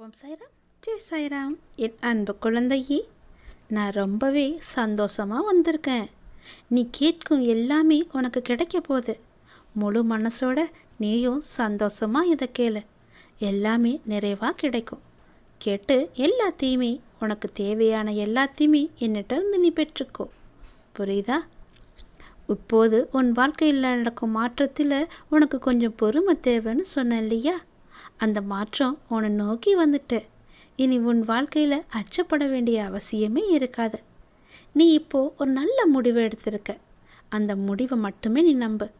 ஓம் சாய்ராம். ஜெய் சாய்ராம். என் அன்பு குழந்தையே நான் ரொம்பவே சந்தோஷமாக வந்திருக்கேன். நீ கேட்கும் எல்லாமே உனக்கு கிடைக்க போகுது. முழு மனசோட நீயும் சந்தோஷமாக இதை கேளு. எல்லாமே நிறைவாக கிடைக்கும். கேட்டு எல்லாத்தையுமே உனக்கு தேவையான எல்லாத்தையுமே என்னிட்ட இருந்து நீ பெற்றுக்கோ. புரியுதா? இப்போது உன் வாழ்க்கையில் நடக்கும் மாற்றத்தில் உனக்கு கொஞ்சம் பொறுமை தேவைன்னு சொன்னேன் இல்லையா? அந்த மாற்றம் உன்னை நோக்கி வந்துட்டு. இனி உன் வாழ்க்கையில் அச்சப்பட வேண்டிய அவசியமே இருக்காது. நீ இப்போ ஒரு நல்ல முடிவு எடுத்திருக்க. அந்த முடிவை மட்டுமே நீ நம்பு.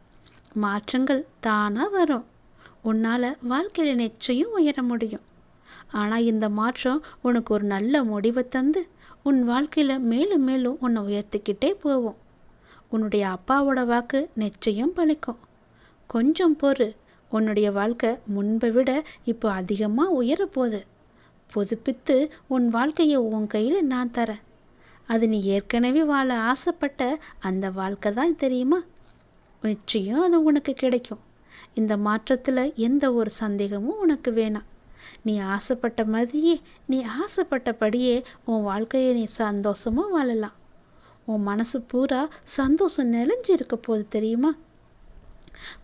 மாற்றங்கள் தானாக வரும். உன்னால் வாழ்க்கையில் நிச்சயம் உயர முடியும். ஆனால் இந்த மாற்றம் உனக்கு ஒரு நல்ல முடிவை தந்து உன் வாழ்க்கையில் மேலும் மேலும் உன்னை உயர்த்திக்கிட்டே போவோம் உன்னுடைய அப்பாவோட வாக்கு நிச்சயம் பழிக்கும். கொஞ்சம் பொறு. உன்னுடைய வாழ்க்கை முன்பை விட இப்போ அதிகமாக உயரப்போகுது. புதுப்பித்து உன் வாழ்க்கையை உன் கையில் நான் தரேன். அது நீ ஏற்கனவே வாழ ஆசைப்பட்ட அந்த வாழ்க்கை தான் தெரியுமா? நிச்சயம் அது உனக்கு கிடைக்கும். இந்த மாற்றத்தில் எந்த ஒரு சந்தேகமும் உனக்கு வேணாம். நீ ஆசைப்பட்ட மாதிரியே நீ ஆசைப்பட்டபடியே உன் வாழ்க்கையை நீ சந்தோஷமாக வாழலாம். உன் மனசு பூரா சந்தோஷம் நிலைஞ்சு இருக்க தெரியுமா?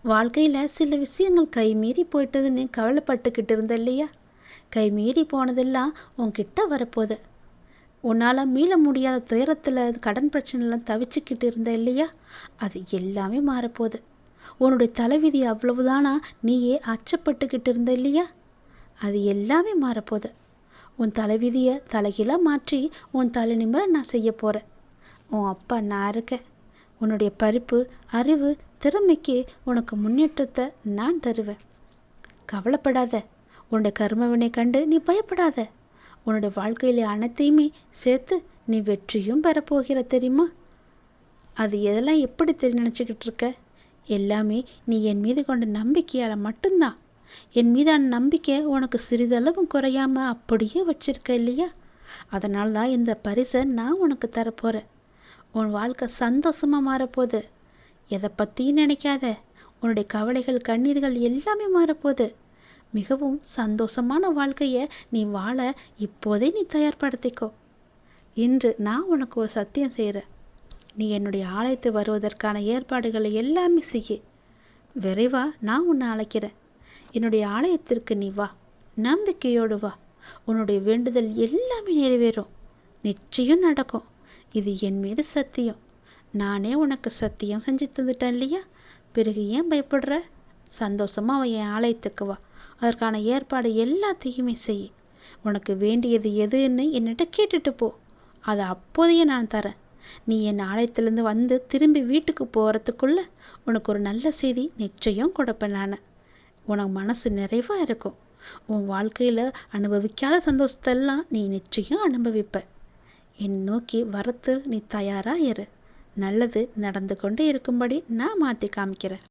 வாழ்க்கையில் சில விஷயங்கள் கை மீறி போயிட்டதுன்னு கவலைப்பட்டுக்கிட்டு இருந்த இல்லையா கை மீறி போனதெல்லாம் உன்கிட்ட வரப்போகுது. உன்னால் மீள முடியாத துயரத்தில் கடன் பிரச்சனைலாம் தவிச்சுக்கிட்டு இருந்த இல்லையா? அது எல்லாமே மாறப்போகுது. உன்னுடைய தலைவிதி அவ்வளவுதானா? நீயே அச்சப்பட்டுக்கிட்டு இருந்த இல்லையா? அது எல்லாமே மாறப்போகுது. உன் தலைவிதியை தலைகீழாக மாற்றி உன் தலை நிமிர நான் செய்ய போகிறேன் உன் அப்பா நான் இருக்கேன். உன்னுடைய பருப்பு அறிவு திறமைக்கு உனக்கு முன்னேற்றத்தை நான் தருவேன். கவலைப்படாத. உன்னோட கர்மவினை கண்டு நீ பயப்படாத. உன்னோட வாழ்க்கையில அனைத்தையுமே சேர்த்து நீ வெற்றியும் பெறப்போகிற தெரியுமா? அது எதெல்லாம் எப்படி தெரி நினச்சிக்கிட்டு இருக்க எல்லாமே நீ என் மீது கொண்ட நம்பிக்கையால் மட்டும்தான். என் மீதான நம்பிக்கை உனக்கு சிறிதளவும் குறையாமல் அப்படியே வச்சிருக்க இல்லையா? அதனால தான் இந்த பரிசை நான் உனக்கு தரப்போகிறேன் உன் வாழ்க்கை சந்தோஷமாக மாறப்போகுது. எதை பற்றியும் நினைக்காத. உன்னுடைய கவலைகள் கண்ணீர்கள் எல்லாமே மாறப்போகுது. மிகவும் சந்தோஷமான வாழ்க்கையை நீ வாழ இப்போதே நீ தயார்படுத்திக்கோ. இன்று நான் உனக்கு ஒரு சத்தியம் செய்கிறேன் நீ என்னுடைய ஆலயத்து வருவதற்கான ஏற்பாடுகளை எல்லாமே செய்ய. விரைவாக நான் உன்னை அழைக்கிறேன். என்னுடைய ஆலயத்திற்கு நீ வா. நம்பிக்கையோடு வா. உன்னுடைய வேண்டுதல் எல்லாமே நிறைவேறும். நிச்சயம் நடக்கும். இது என் மீது சத்தியம். நானே உனக்கு சத்தியம் செஞ்சு தந்துட்டேன் இல்லையா? பிறகு ஏன் பயப்படுற? சந்தோஷமாக அவன் என் ஆலயத்துக்கு வா. அதற்கான ஏற்பாடு எல்லாத்தையுமே செய். உனக்கு வேண்டியது எதுன்னு என்னட்ட கேட்டுட்டு போ. அதை அப்போதையே நான் தரேன். நீ என் ஆலயத்திலேருந்து வந்து திரும்பி வீட்டுக்கு போகிறதுக்குள்ள உனக்கு ஒரு நல்ல செய்தி நிச்சயம் கொடுப்பேன் நான். உனக்கு மனசு நிறைவாக இருக்கும். உன் வாழ்க்கையில் அனுபவிக்காத சந்தோஷத்தெல்லாம் நீ நிச்சயம் அனுபவிப்ப. என் நோக்கி வரத்து நீ தயாராக இரு. நல்லது நடந்து கொண்டே இருக்கும்படி நான் மாற்றி காமிக்கிறேன்.